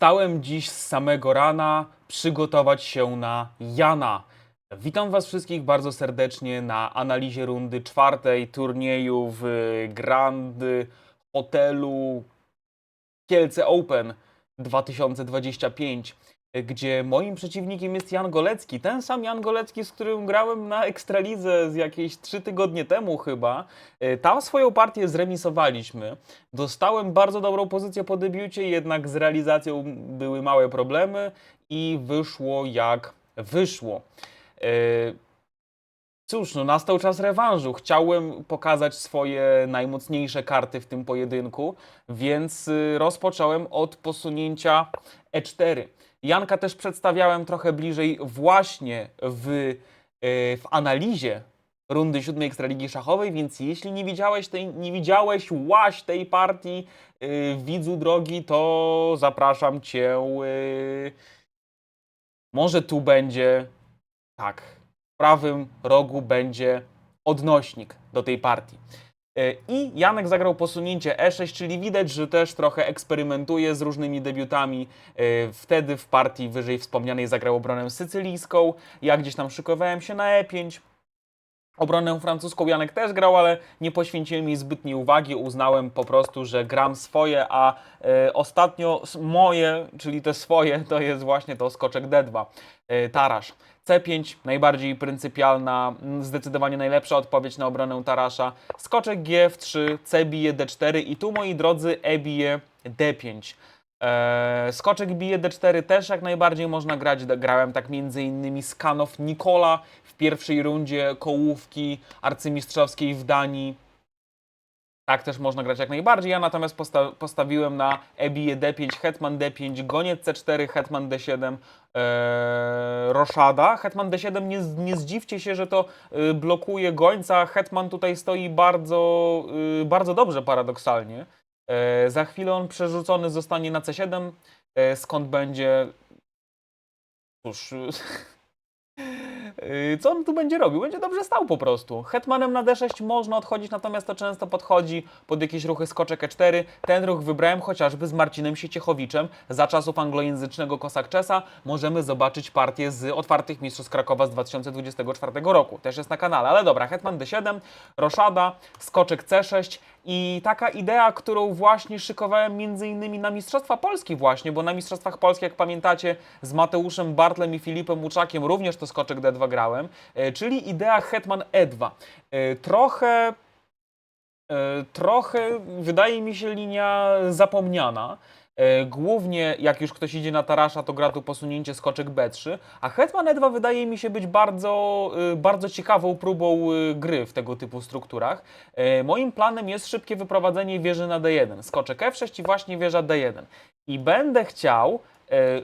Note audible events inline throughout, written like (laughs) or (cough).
Wstałem dziś z samego rana przygotować się na Jana. Witam Was wszystkich bardzo serdecznie na analizie rundy czwartej turnieju w Grand Hotelu Kielce Open 2025, gdzie moim przeciwnikiem jest Jan Golecki. Ten sam Jan Golecki, z którym grałem na Ekstralidze z jakieś trzy tygodnie temu chyba. E, Tam swoją partię zremisowaliśmy. Dostałem bardzo dobrą pozycję po debiucie, jednak z realizacją były małe problemy i wyszło jak wyszło. E, Cóż, no nastał czas rewanżu. Chciałem pokazać swoje najmocniejsze karty w tym pojedynku, więc y, rozpocząłem od posunięcia E4. Janka też przedstawiałem trochę bliżej właśnie w, y, w analizie rundy siódmej Ekstraligi Szachowej, więc jeśli nie widziałeś tej, nie widziałeś łaś tej partii, y, widzu drogi, to zapraszam cię. y, może tu będzie, tak, w prawym rogu będzie odnośnik do tej partii. E, I Janek zagrał posunięcie E6, czyli widać, że też trochę eksperymentuje z różnymi debiutami. E, Wtedy w partii wyżej wspomnianej zagrał obronę sycylijską. Ja gdzieś tam szykowałem się na E5. Obronę francuską Janek też grał, ale nie poświęciłem jej zbytniej uwagi. Uznałem po prostu, że gram swoje, a e, ostatnio moje, czyli te swoje, to jest właśnie to skoczek D2. E, Tarasz. C5, najbardziej pryncypialna, zdecydowanie najlepsza odpowiedź na obronę Tarasza. Skoczek G3, C bije D4 i tu, moi drodzy, E bije D5. Eee, skoczek bije D4 też jak najbardziej można grać. Grałem tak między innymi z Kanow Nikola w pierwszej rundzie kołówki arcymistrzowskiej w Danii. Tak też można grać jak najbardziej. Ja natomiast posta postawiłem na E bije D5, Hetman D5, goniec C4, Hetman D7, e, roszada. Hetman D7, nie, nie zdziwcie się, że to y, blokuje gońca. Hetman tutaj stoi bardzo, y, bardzo dobrze paradoksalnie. E, za chwilę on przerzucony zostanie na C7, e, skąd będzie. Cóż. y, (laughs) Co on tu będzie robił? Będzie dobrze stał po prostu. Hetmanem na D6 można odchodzić, natomiast to często podchodzi pod jakieś ruchy skoczek E4. Ten ruch wybrałem chociażby z Marcinem Sieciechowiczem za czasów anglojęzycznego Kosak Czesa. Możemy zobaczyć partię z otwartych mistrzostw Krakowa z 2024 roku. Też jest na kanale. Ale dobra, Hetman D7, roszada, skoczek C6 i taka idea, którą właśnie szykowałem między innymi na Mistrzostwa Polski właśnie, bo na Mistrzostwach Polski, jak pamiętacie, z Mateuszem Bartlem i Filipem Łuczakiem również to skoczek D2 grałem, e, czyli idea Hetman E2. E, Trochę E, Trochę wydaje mi się linia zapomniana. E, Głównie jak już ktoś idzie na Tarasza, to gra tu posunięcie skoczek B3, a Hetman E2 wydaje mi się być bardzo, e, bardzo ciekawą próbą e, gry w tego typu strukturach. Moim planem jest szybkie wyprowadzenie wieży na D1, skoczek F6 i właśnie wieża D1. I będę chciał,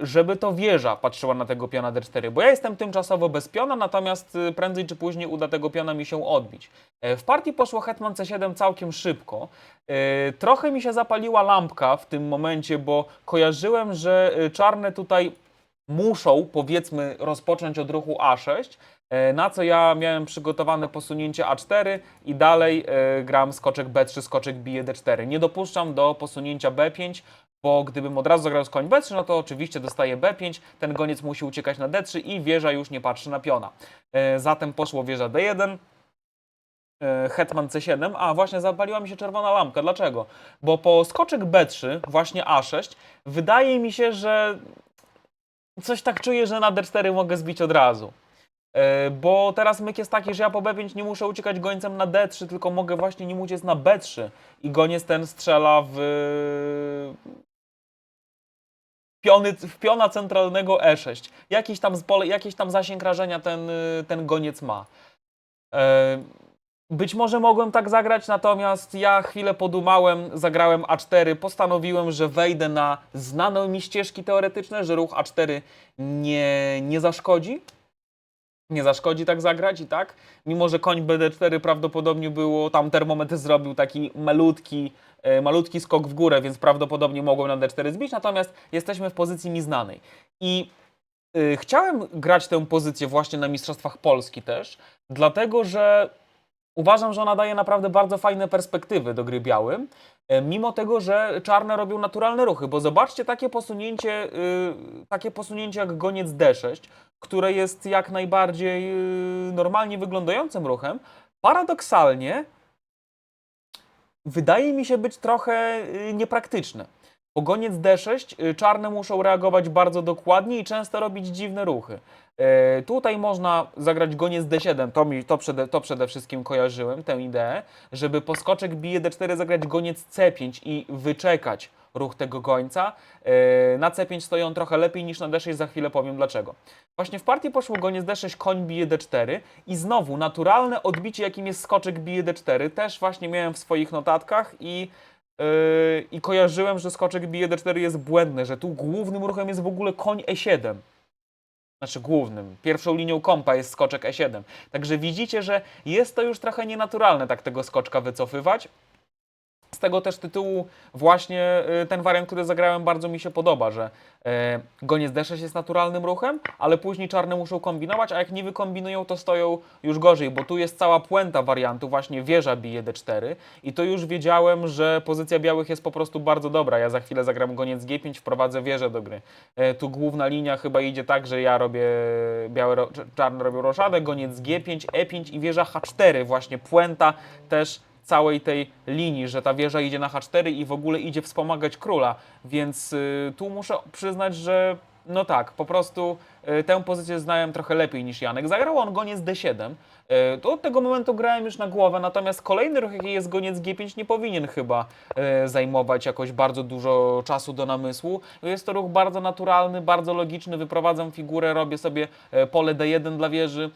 żeby to wieża patrzyła na tego piona D4, bo ja jestem tymczasowo bez piona, natomiast e, prędzej czy później uda tego piona mi się odbić. E, W partii poszło Hetman C7 całkiem szybko. E, Trochę mi się zapaliła lampka w tym momencie, bo kojarzyłem, że e, czarne tutaj muszą, powiedzmy, rozpocząć od ruchu A6, e, na co ja miałem przygotowane posunięcie A4 i dalej e, gram skoczek B3, skoczek bije D4. Nie dopuszczam do posunięcia B5, bo gdybym od razu zagrał z koń B3, no to oczywiście dostaje B5, ten goniec musi uciekać na D3 i wieża już nie patrzy na piona. E, Zatem poszło wieża D1, e, Hetman C7, a właśnie zapaliła mi się czerwona lampka. Dlaczego? Bo po skoczek B3, właśnie A6, wydaje mi się, że coś tak czuję, że na D4 mogę zbić od razu. E, Bo teraz myk jest taki, że ja po B5 nie muszę uciekać gońcem na D3, tylko mogę właśnie nim uciec na B3 i goniec ten strzela w piony, w piona centralnego E6. Jakiś tam, pole, jakiś tam zasięg rażenia ten, y, ten goniec ma. E, Być może mogłem tak zagrać, natomiast ja chwilę podumałem, zagrałem A4, postanowiłem, że wejdę na znane mi ścieżki teoretyczne, że ruch A4 nie, nie zaszkodzi. Nie zaszkodzi tak zagrać i tak. Mimo, że koń BD4 prawdopodobnie było, tam termometr zrobił taki malutki, e, malutki skok w górę, więc prawdopodobnie mogłem na D4 zbić, natomiast jesteśmy w pozycji mi znanej. I y, chciałem grać tę pozycję właśnie na Mistrzostwach Polski też, dlatego że Uważam, że ona daje naprawdę bardzo fajne perspektywy do gry białym, e, mimo tego, że czarne robią naturalne ruchy, bo zobaczcie takie posunięcie, y, takie posunięcie jak goniec D6, które jest jak najbardziej y, normalnie wyglądającym ruchem, paradoksalnie wydaje mi się być trochę y, niepraktyczne. Bo goniec D6 y, czarne muszą reagować bardzo dokładnie i często robić dziwne ruchy. E, tutaj można zagrać goniec D7, to, mi, to, przede, to przede wszystkim kojarzyłem, tę ideę, żeby po skoczek bije D4 zagrać goniec C5 i wyczekać ruch tego gońca. E, na C5 stoją trochę lepiej niż na D6, za chwilę powiem dlaczego. Właśnie w partii poszło goniec D6, koń bije D4 i znowu naturalne odbicie jakim jest skoczek bije D4 też właśnie miałem w swoich notatkach i Yy, i kojarzyłem, że skoczek bije D4 jest błędny, że tu głównym ruchem jest w ogóle koń E7. Znaczy głównym. Pierwszą linią kompa jest skoczek E7. Także widzicie, że jest to już trochę nienaturalne tak tego skoczka wycofywać. Z tego też tytułu właśnie y, ten wariant, który zagrałem, bardzo mi się podoba, że e, goniec D6 jest naturalnym ruchem, ale później czarne muszą kombinować, a jak nie wykombinują, to stoją już gorzej, bo tu jest cała puenta wariantu, właśnie wieża bije D4 i to już wiedziałem, że pozycja białych jest po prostu bardzo dobra. Ja za chwilę zagram goniec G5, wprowadzę wieżę do gry. E, tu główna linia chyba idzie tak, że ja robię, białe, czarne robią roszadę, goniec G5, E5 i wieża H4, właśnie puenta też całej tej linii, że ta wieża idzie na H4 i w ogóle idzie wspomagać króla, więc y, tu muszę przyznać, że no tak, po prostu y, tę pozycję znałem trochę lepiej niż Janek. Zagrał on goniec D7, y, to od tego momentu grałem już na głowę, natomiast kolejny ruch, jaki jest goniec G5, nie powinien chyba zajmować jakoś bardzo dużo czasu do namysłu. Jest to ruch bardzo naturalny, bardzo logiczny, wyprowadzam figurę, robię sobie pole D1 dla wieży.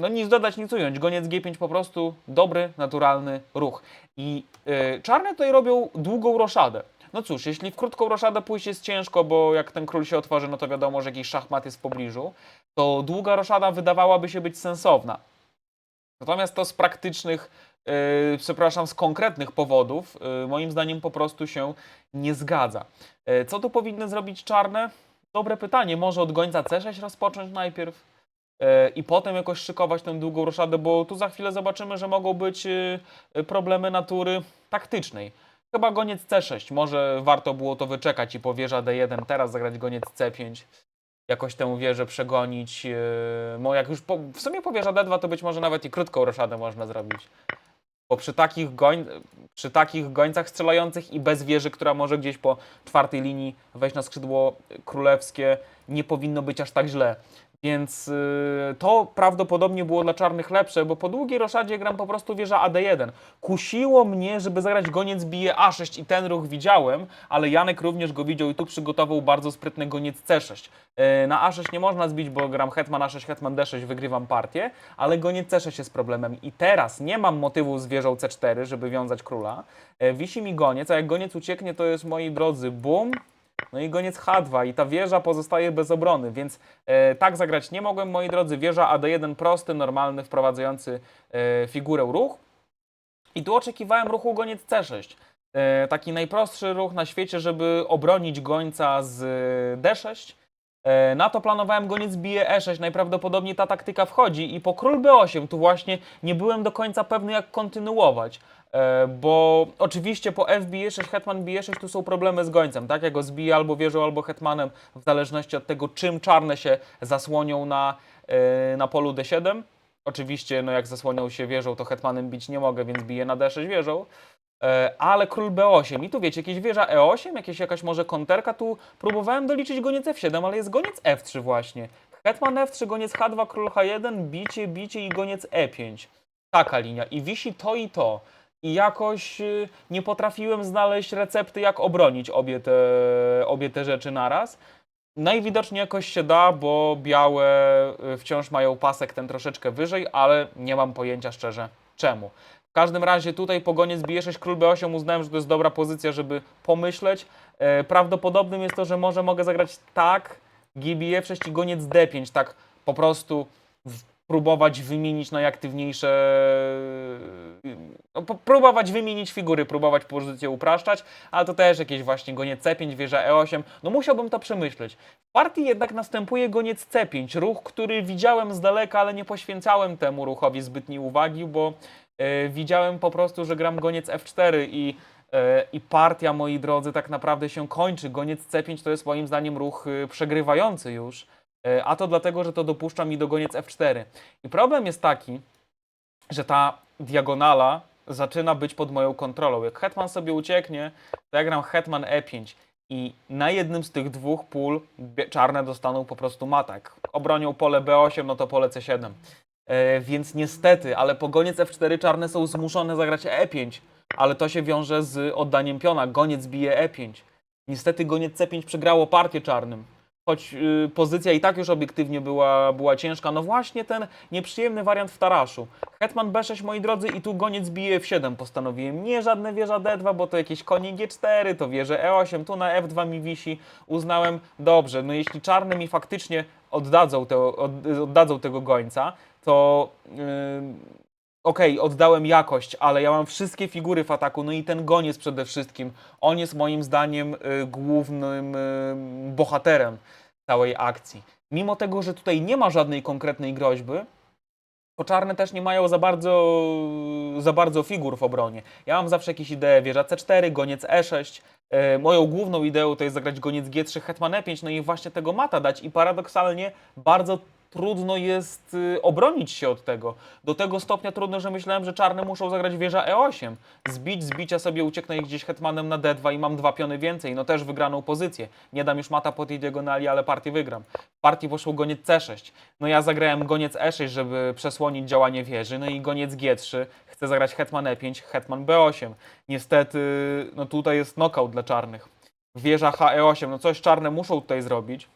No nic dodać, nic ująć. Goniec G5 po prostu dobry, naturalny ruch. I y, czarne tutaj robią długą roszadę. No cóż, jeśli w krótką roszadę pójść jest ciężko, bo jak ten król się otworzy, no to wiadomo, że jakiś szachmat jest w pobliżu, to długa roszada wydawałaby się być sensowna. Natomiast to z praktycznych, yy, przepraszam, z konkretnych powodów, yy, moim zdaniem po prostu się nie zgadza. Yy, co tu powinny zrobić czarne? Dobre pytanie. Może od gońca C6 rozpocząć najpierw? E, i potem jakoś szykować tę długą roszadę, bo tu za chwilę zobaczymy, że mogą być e, problemy natury taktycznej. Chyba goniec C6, może warto było to wyczekać i po wieża D1 teraz zagrać goniec C5, jakoś tę wieżę przegonić. e, Mo jak już po, w sumie po wieża D2 to być może nawet i krótką roszadę można zrobić. Bo przy takich, goń, przy takich gońcach strzelających i bez wieży, która może gdzieś po czwartej linii wejść na skrzydło królewskie, nie powinno być aż tak źle. Więc y, to prawdopodobnie było dla czarnych lepsze, bo po długiej roszadzie gram po prostu wieża AD1. Kusiło mnie, żeby zagrać goniec bije A6 i ten ruch widziałem, ale Janek również go widział i tu przygotował bardzo sprytny goniec C6. Y, na A6 nie można zbić, bo gram hetman A6, hetman D6, wygrywam partię, ale goniec C6 jest problemem. I teraz nie mam motywu z wieżą C4, żeby wiązać króla. Y, wisi mi goniec, a jak goniec ucieknie, to jest, moi drodzy, bum, no i goniec H2 i ta wieża pozostaje bez obrony, więc e, tak zagrać nie mogłem, moi drodzy. Wieża AD1 prosty, normalny, wprowadzający e, figurę ruch. I tu oczekiwałem ruchu goniec C6. E, taki najprostszy ruch na świecie, żeby obronić gońca z e, D6. E, na to planowałem goniec bije E6. Najprawdopodobniej ta taktyka wchodzi i po król B8 tu właśnie nie byłem do końca pewny jak kontynuować. E, bo oczywiście po F bije 6, hetman bije 6 tu są problemy z gońcem, tak? Jak go zbije albo wieżą, albo hetmanem, w zależności od tego, czym czarne się zasłonią na, e, na polu D7. Oczywiście, no jak zasłonią się wieżą, to hetmanem bić nie mogę, więc biję na D6 wieżą. E, ale król B8 i tu wiecie, jakieś wieża E8, jakieś, jakaś może konterka, tu próbowałem doliczyć goniec F7, ale jest goniec F3 właśnie. Hetman F3, goniec H2, król H1, bicie, bicie i goniec E5. Taka linia i wisi to i to. I jakoś y, nie potrafiłem znaleźć recepty, jak obronić obie te, obie te rzeczy naraz. Najwidoczniej jakoś się da, bo białe y, wciąż mają pasek ten troszeczkę wyżej, ale nie mam pojęcia szczerze czemu. W każdym razie tutaj po goniec bije 6 król B8 uznałem, że to jest dobra pozycja, żeby pomyśleć. E, Prawdopodobnym jest to, że może mogę zagrać tak, GBF 6 i goniec D5, tak po prostu próbować wymienić najaktywniejsze. No, próbować wymienić figury, próbować pozycję upraszczać, ale to też jakieś właśnie goniec C5, wieża E8. No musiałbym to przemyśleć. W partii jednak następuje goniec C5, ruch, który widziałem z daleka, ale nie poświęcałem temu ruchowi zbytniej uwagi, bo e, widziałem po prostu, że gram goniec F4 i, e, i partia, moi drodzy, tak naprawdę się kończy. Goniec C5 to jest moim zdaniem ruch y, przegrywający już, e, a to dlatego, że to dopuszcza mi do goniec F4. I problem jest taki, że ta diagonala zaczyna być pod moją kontrolą. Jak hetman sobie ucieknie, to ja gram hetman E5 i na jednym z tych dwóch pól czarne dostaną po prostu matak. Obronią pole B8, no to pole C7. E, więc niestety, ale po goniec F4 czarne są zmuszone zagrać E5, ale to się wiąże z oddaniem piona. Goniec bije E5. Niestety goniec C5 przegrało partię czarnym. Choć y, pozycja i tak już obiektywnie była, była ciężka. No właśnie ten nieprzyjemny wariant w taraszu. Hetman B6, moi drodzy, i tu goniec bije F7 postanowiłem. Nie żadne wieża D2, bo to jakieś konie G4, to wieże E8, tu na F2 mi wisi. Uznałem, dobrze, no jeśli czarne mi faktycznie oddadzą, te, od, oddadzą tego gońca, to yy, okej, oddałem jakość, ale ja mam wszystkie figury w ataku, no i ten goniec przede wszystkim. On jest moim zdaniem y, głównym y, bohaterem całej akcji. Mimo tego, że tutaj nie ma żadnej konkretnej groźby, to czarne też nie mają za bardzo, za bardzo figur w obronie. Ja mam zawsze jakieś idee, wieża C4, goniec E6. E, moją główną ideą to jest zagrać goniec G3, hetman E5, no i właśnie tego mata dać i paradoksalnie bardzo trudno jest y, obronić się od tego. Do tego stopnia trudno, że myślałem, że czarne muszą zagrać wieża E8. Zbić, zbicia sobie ucieknę ich gdzieś hetmanem na D2 i mam dwa piony więcej. No też wygraną pozycję. Nie dam już mata po tej diagonali, ale partię wygram. W partii poszło goniec C6. No ja zagrałem goniec E6, żeby przesłonić działanie wieży. No i goniec G3. Chcę zagrać hetman E5, hetman B8. Niestety, no tutaj jest knockout dla czarnych. Wieża HE8, no coś czarne muszą tutaj zrobić.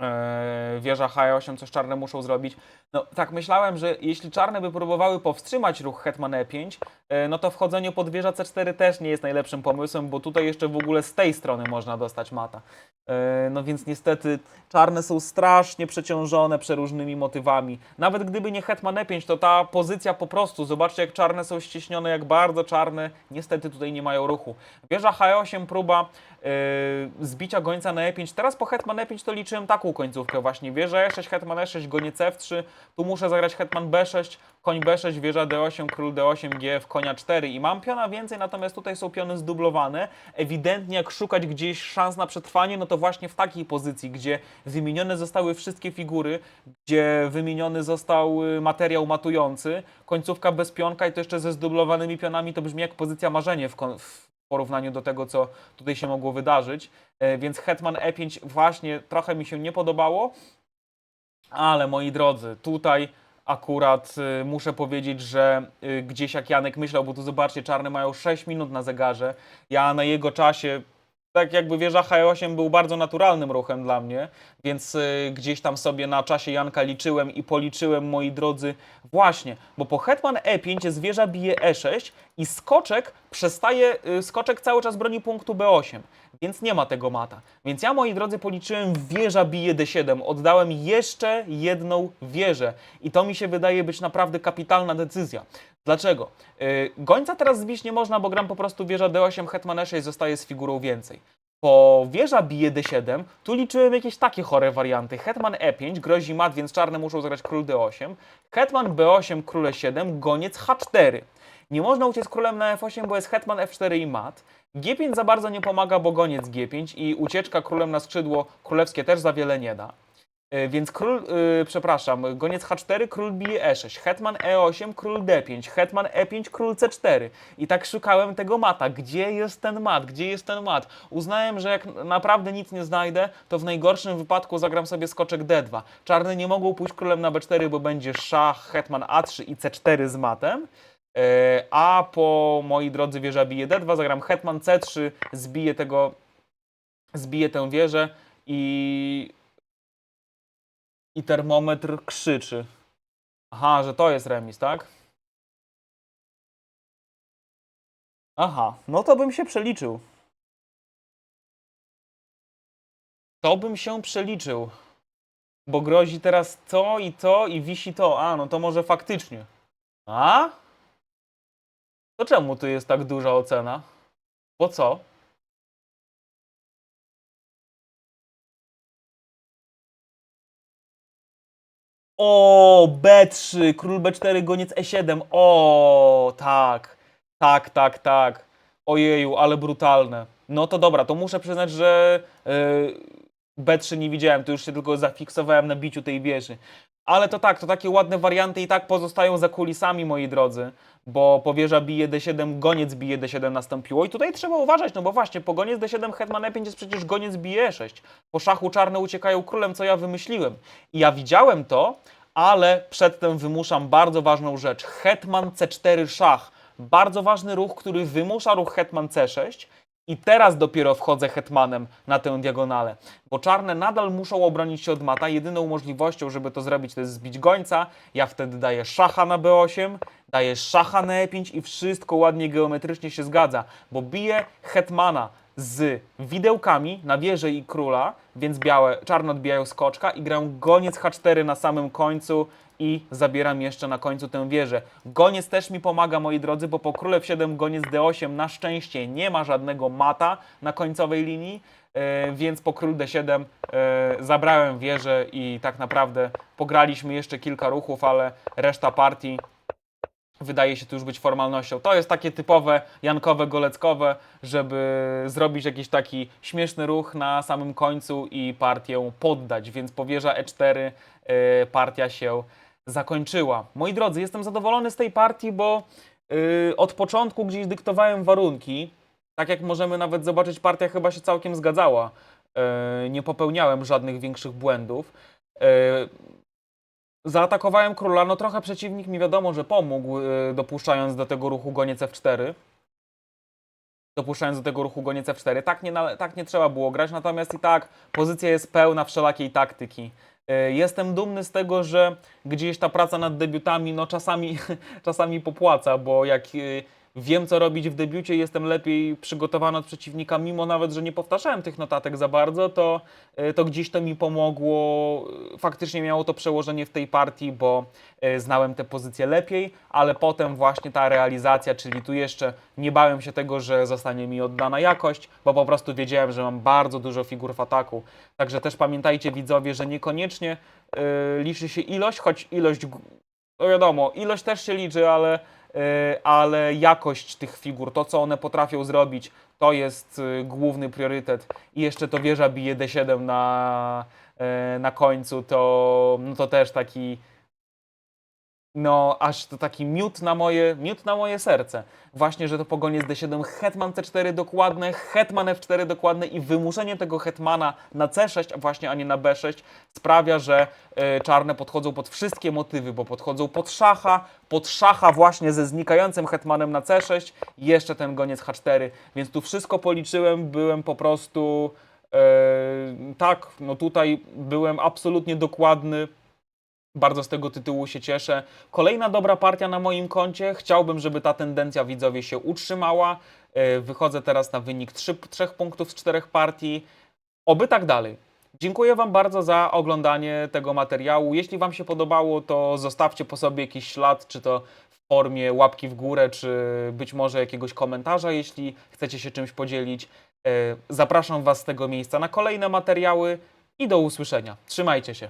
Eee, wieża H8, coś czarne muszą zrobić. No tak, myślałem, że jeśli czarne by próbowały powstrzymać ruch Hetman E5, e, no to wchodzenie pod wieża C4 też nie jest najlepszym pomysłem, bo tutaj jeszcze w ogóle z tej strony można dostać mata. E, No więc niestety czarne są strasznie przeciążone przeróżnymi motywami. Nawet gdyby nie Hetman E5, to ta pozycja po prostu, zobaczcie jak czarne są ścieśnione, jak bardzo czarne, niestety tutaj nie mają ruchu. Wieża H8, próba e, zbicia gońca na E5. Teraz po Hetman E5 to liczyłem taką końcówkę właśnie. Wieża E6, Hetman E6, goniec F3, tu muszę zagrać Hetman B6, koń B6, wieża D8, król D8, GF, konia 4 i mam piona więcej, natomiast tutaj są piony zdublowane. Ewidentnie jak szukać gdzieś szans na przetrwanie, no to właśnie w takiej pozycji, gdzie wymienione zostały wszystkie figury, gdzie wymieniony został y, materiał matujący, końcówka bez pionka i to jeszcze ze zdublowanymi pionami, to brzmi jak pozycja marzenie w, w porównaniu do tego, co tutaj się mogło wydarzyć. E, Więc Hetman E5 właśnie trochę mi się nie podobało, ale moi drodzy, tutaj akurat y, muszę powiedzieć, że y, gdzieś jak Janek myślał, bo tu zobaczcie, czarne mają 6 minut na zegarze. Ja na jego czasie, tak jakby wieża H8 był bardzo naturalnym ruchem dla mnie, więc y, gdzieś tam sobie na czasie Janka liczyłem i policzyłem, moi drodzy, właśnie, bo po Hetman E5 jest wieża bije E6 i skoczek przestaje, y, skoczek cały czas broni punktu B8, więc nie ma tego mata. Więc ja, moi drodzy, policzyłem wieża bije D7, oddałem jeszcze jedną wieżę i to mi się wydaje być naprawdę kapitalna decyzja. Dlaczego? Yy, gońca teraz zbić nie można, bo gram po prostu wieża D8, hetman E6 zostaje z figurą więcej. Po wieża bije D7, tu liczyłem jakieś takie chore warianty. Hetman E5, grozi mat, więc czarne muszą zagrać król D8. Hetman B8, król E7, goniec H4. Nie można uciec królem na F8, bo jest hetman F4 i mat. G5 za bardzo nie pomaga, bo goniec G5 i ucieczka królem na skrzydło królewskie też za wiele nie da. E, Więc król, yy, przepraszam, goniec H4, król bije E6, hetman E8, król D5, hetman E5, król C4. I tak szukałem tego mata. Gdzie jest ten mat? Gdzie jest ten mat? Uznałem, że jak naprawdę nic nie znajdę, to w najgorszym wypadku zagram sobie skoczek D2. Czarne nie mogą pójść królem na B4, bo będzie szach, hetman A3 i C4 z matem. E, A po, moi drodzy, wieża bije D2, zagram hetman C3, zbiję tego, zbiję tę wieżę i i termometr krzyczy. Aha, że to jest remis, tak? Aha, no to bym się przeliczył. To bym się przeliczył. bo grozi teraz to i to i wisi to. A, no to może faktycznie. A? To czemu tu jest tak duża ocena? Po co? O, B3, król B4, goniec E7. O, tak. Tak, tak, tak. Ojeju, ale brutalne. No to dobra, to muszę przyznać, że yy, B3 nie widziałem, to już się tylko zafiksowałem na biciu tej wieży. Ale to tak, to takie ładne warianty i tak pozostają za kulisami, moi drodzy, bo powierza bije D7, goniec bije D7 nastąpiło i tutaj trzeba uważać, no bo właśnie, po goniec D7 hetman E5 jest przecież goniec bije E6. Po szachu czarne uciekają królem, co ja wymyśliłem. I ja widziałem to, ale przedtem wymuszam bardzo ważną rzecz. Hetman C4 szach. Bardzo ważny ruch, który wymusza ruch hetman C6 i teraz dopiero wchodzę hetmanem na tę diagonalę, bo czarne nadal muszą obronić się od mata. Jedyną możliwością, żeby to zrobić, to jest zbić gońca. Ja wtedy daję szacha na B8, daję szacha na E5 i wszystko ładnie geometrycznie się zgadza, bo biję hetmana z widełkami na wieżę i króla, więc białe, czarne odbijają skoczka i gram goniec H4 na samym końcu i zabieram jeszcze na końcu tę wieżę. Goniec też mi pomaga, moi drodzy, bo po króle w7 goniec D8 na szczęście nie ma żadnego mata na końcowej linii, e, więc po król D7 e, zabrałem wieżę i tak naprawdę pograliśmy jeszcze kilka ruchów, ale reszta partii wydaje się to już być formalnością. To jest takie typowe jankowe, goleckowe, żeby zrobić jakiś taki śmieszny ruch na samym końcu i partię poddać, więc powierza E4 y, partia się zakończyła. Moi drodzy, jestem zadowolony z tej partii, bo y, od początku gdzieś dyktowałem warunki. Tak jak możemy nawet zobaczyć, partia chyba się całkiem zgadzała. Y, nie popełniałem żadnych większych błędów. Zaatakowałem króla, no trochę przeciwnik mi wiadomo, że pomógł, y, dopuszczając do tego ruchu goniec F4. Dopuszczając do tego ruchu goniec F4. Tak nie, tak nie trzeba było grać, natomiast i tak pozycja jest pełna wszelakiej taktyki. Y, Jestem dumny z tego, że gdzieś ta praca nad debiutami, no czasami, (laughs) czasami popłaca, bo jak y, wiem, co robić w debiucie, jestem lepiej przygotowany od przeciwnika, mimo nawet, że nie powtarzałem tych notatek za bardzo, to, y, to gdzieś to mi pomogło. Y, Faktycznie miało to przełożenie w tej partii, bo y, znałem te pozycje lepiej, ale potem właśnie ta realizacja, czyli tu jeszcze nie bałem się tego, że zostanie mi oddana jakość, bo po prostu wiedziałem, że mam bardzo dużo figur w ataku. Także też pamiętajcie widzowie, że niekoniecznie liczy się ilość, choć ilość, no wiadomo, ilość też się liczy, ale, ale jakość tych figur, to co one potrafią zrobić, to jest y, główny priorytet. I jeszcze to wieża bije D7 na, y, na końcu, to, no to też taki no, aż to taki miód na moje, miód na moje serce. Właśnie, że to pogoniec D7, hetman C4 dokładne, hetman F4 dokładne i wymuszenie tego hetmana na C6, a właśnie, a nie na B6 sprawia, że y, czarne podchodzą pod wszystkie motywy, bo podchodzą pod szacha, pod szacha właśnie ze znikającym hetmanem na C6 i jeszcze ten goniec H4, więc tu wszystko policzyłem, byłem po prostu y, tak, no tutaj byłem absolutnie dokładny, bardzo z tego tytułu się cieszę. Kolejna dobra partia na moim koncie. Chciałbym, żeby ta tendencja widzowie się utrzymała. E, Wychodzę teraz na wynik 3, 3 punktów z 4 partii. Oby tak dalej. Dziękuję Wam bardzo za oglądanie tego materiału. Jeśli Wam się podobało, to zostawcie po sobie jakiś ślad, czy to w formie łapki w górę, czy być może jakiegoś komentarza, jeśli chcecie się czymś podzielić. E, Zapraszam Was z tego miejsca na kolejne materiały i do usłyszenia. Trzymajcie się.